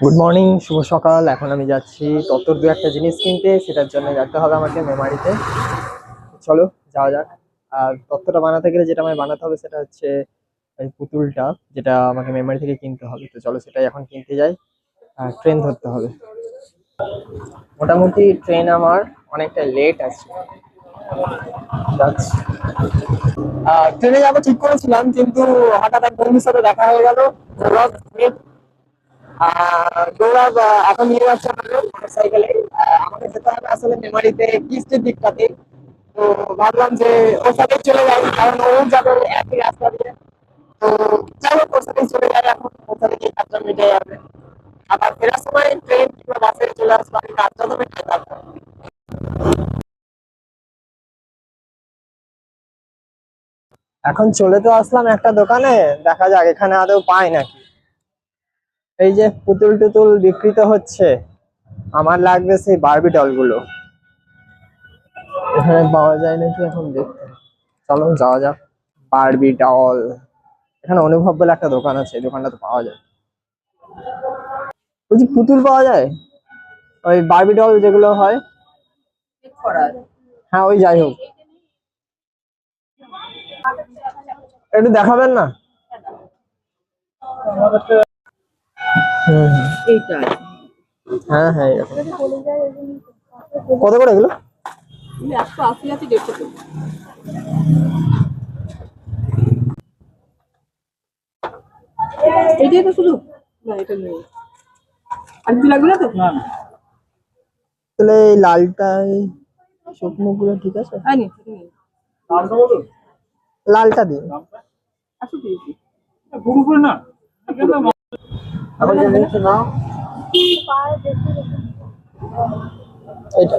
Good morning শুভ সকাল। এখন আমি যাচ্ছি তত্তর দু একটা জিনিস কিনতে, সেটার জন্য যেতে হবে আমাকে মেমারিতে। চলো, যাওয়া যাক। আর তত্ত্বটা বানাতে গেলে যেটা আমায় বানাতে হবে সেটা হচ্ছে এই পুতুলটা, যেটা আমাকে মেমারি থেকে কিনতে হবে। তো চলো, সেটাই এখন কিনতে যাই। আর ট্রেন ধরতে হবে। মোটামুটি ট্রেন আমার অনেকটা লেট আছে। ট্রেনে যাব ঠিক করেছিলাম, কিন্তু হঠাৎ এক বন্ধুর সাথে দেখা হয়ে গেল। গৌরব এখন আমাকে যেতে হবে আসলে মেমারিতে তো ভাবলাম যে ওর সাথে চলে ও যাবে একই মিটে যাবে আবার সময় ট্রেন বাসে এখন চলে তো আসলাম একটা দোকানে, দেখা যাক এখানে আদৌ পাই নাকি। এই যে পুতুল টুতুল বিক্রিত হচ্ছে, আমার লাগবে সেই বারবি ডলগুলো এখানে পাওয়া যায় নাকি এখন দেখতে? চলো যাওয়া যাক। বারবি ডল এখানে অনুভব বলে একটা দোকান আছে দোকানটা তো পাওয়া যায়। বলছি, পুতুল পাওয়া যায়? ওই বারবি ডল যেগুলো হয়? হ্যাঁ ওই যাই হোক। একটু দেখাবেন না। এইটা হ্যাঁ হ্যাঁ এরকম কত করে এগুলো? একশো আশি আছে দেড়শো এইটাই তো শুধু? না এটা নেই। আর কিছু লাগবে না তো? না না। তাহলে এই লালটাই মুখগুলো ঠিক আছে? হয়নি লালটা দিন। একশো দিয়েছি আবার নাও। এইটা।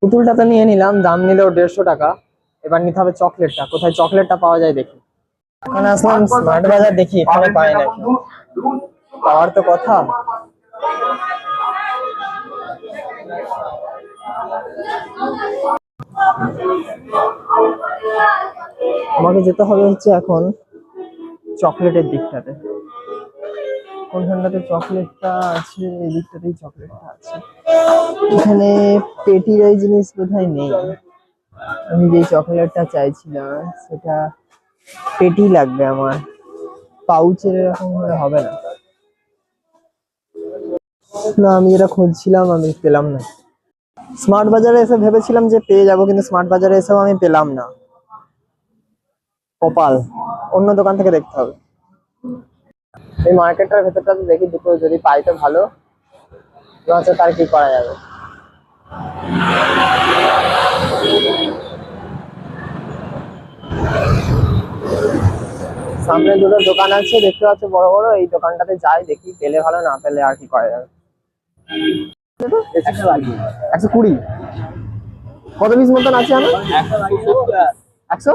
পুতুলটা তো নিয়ে নিলাম দাম নিলেও দেড়শো টাকা। এবার নিতে হবে চকলেটটা। কোথায় চকলেটটা পাওয়া যায় দেখি। এখানে আসলাম স্মার্ট বাজার দেখি এখানে পাই নাকি পাওয়ার তো কথা। আমাকে যেতে হবে হচ্ছে এখন চকলেটের দিকটাতে। কোনখানটাতে চকলেটটা আছে, এই দিকটাতেই চকলেটটা আছে। এখানে পেটির এই জিনিস বোধহয় নেই। আমি যে চকলেটটা চাইছিলাম, সেটা পেটি লাগবে আমার। পাউচের এরকম হবে না। না, আমি যেটা খুঁজছিলাম, আমি পেলাম না। স্মার্ট বাজারে এসে ভেবেছিলাম যে পেয়ে যাব, কিন্তু স্মার্ট বাজারে এসেও আমি পেলাম না। কপাল। অন্য দোকান থেকে দেখতে হবে। এই মার্কেটটার ভেতরটা দেখি দুটো, যদি পাই তো ভালো। নয়তো তার কি করা যাবে? সামনে দুটো দোকান আছে, দেখতে পাচ্ছ বড় বড়। এই দোকানটাতে যাই, দেখি পেলে ভালো, না পেলে আর কি করা যাবে? একশো কুড়ি। কত পিস মতন আছে আমার একশো